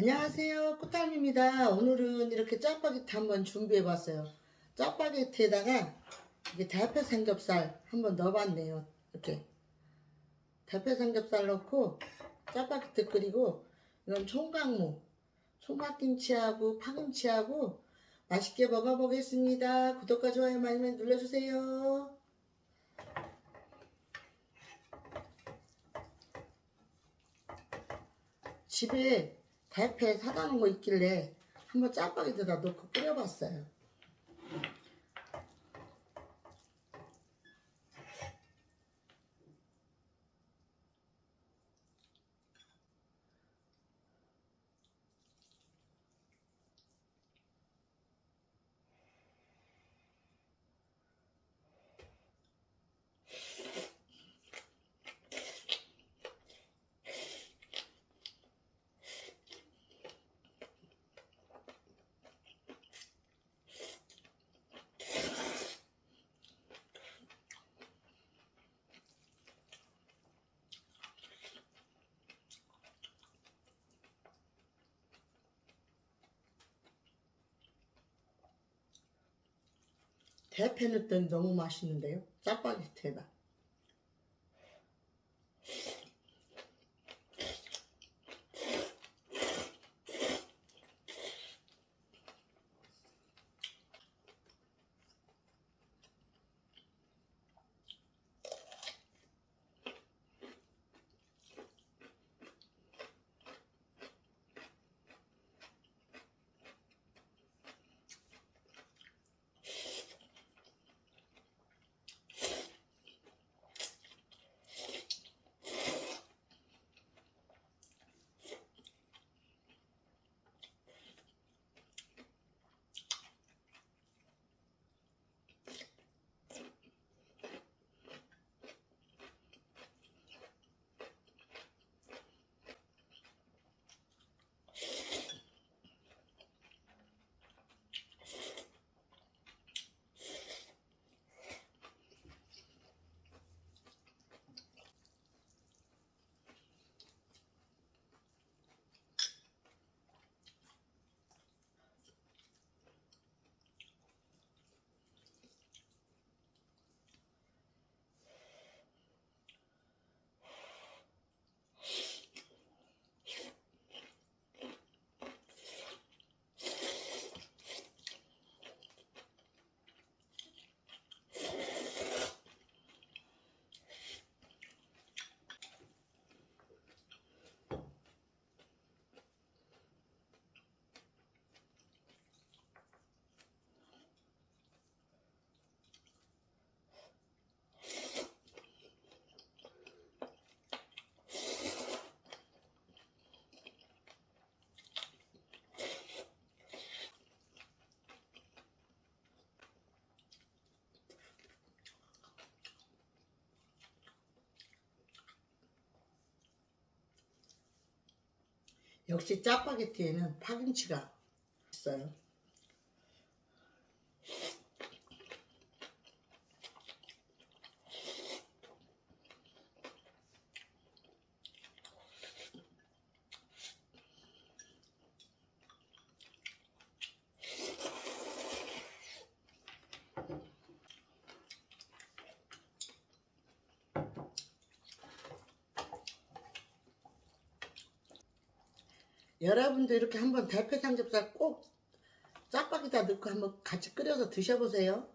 안녕하세요. 꽃닮입니다. 오늘은 이렇게 짜파게티 한번 준비해 봤어요. 짜파게티에다가 이게 대패 삼겹살 한번 넣어봤네요. 이렇게. 대패 삼겹살 넣고 짜파게티 끓이고 이건 총각무 총각김치하고 파김치하고 맛있게 먹어보겠습니다. 구독과 좋아요 많이 눌러주세요. 집에 대패 사다 놓은 거 있길래 한번 짜파게티에다 넣고 끓여봤어요. 대패 넣었더니 너무 맛있는데요? 짜파게티에다. 역시 짜파게티에는 파김치가 있어요. 여러분도 이렇게 한번 대패 삼겹살 꼭 짜파게티다 넣고 한번 같이 끓여서 드셔보세요.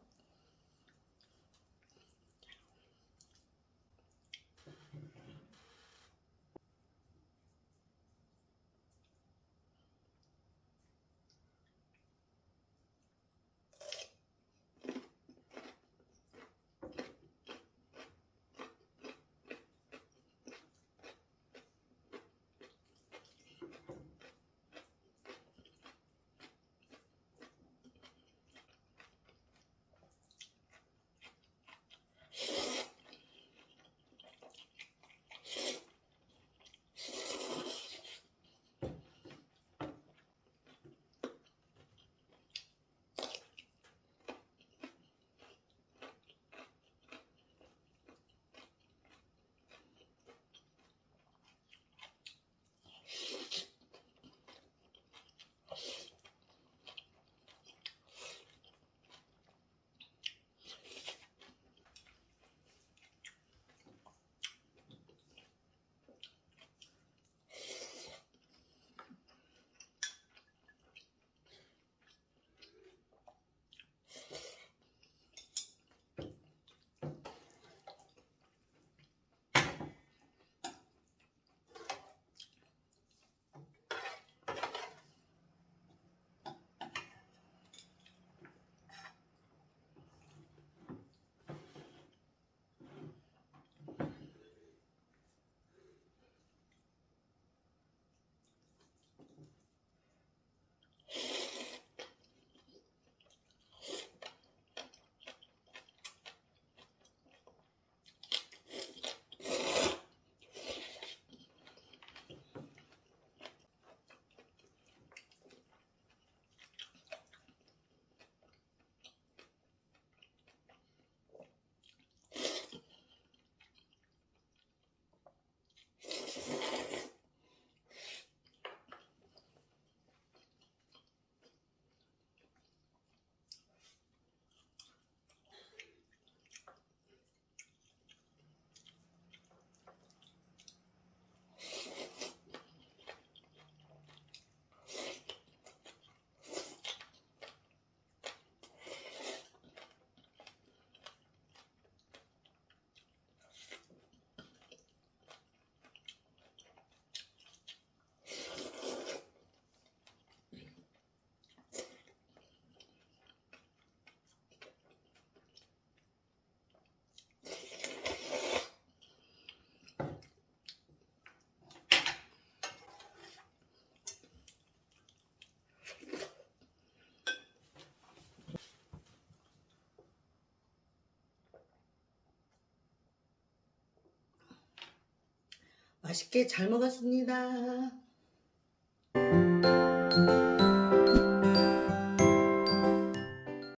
맛있게 잘 먹었습니다.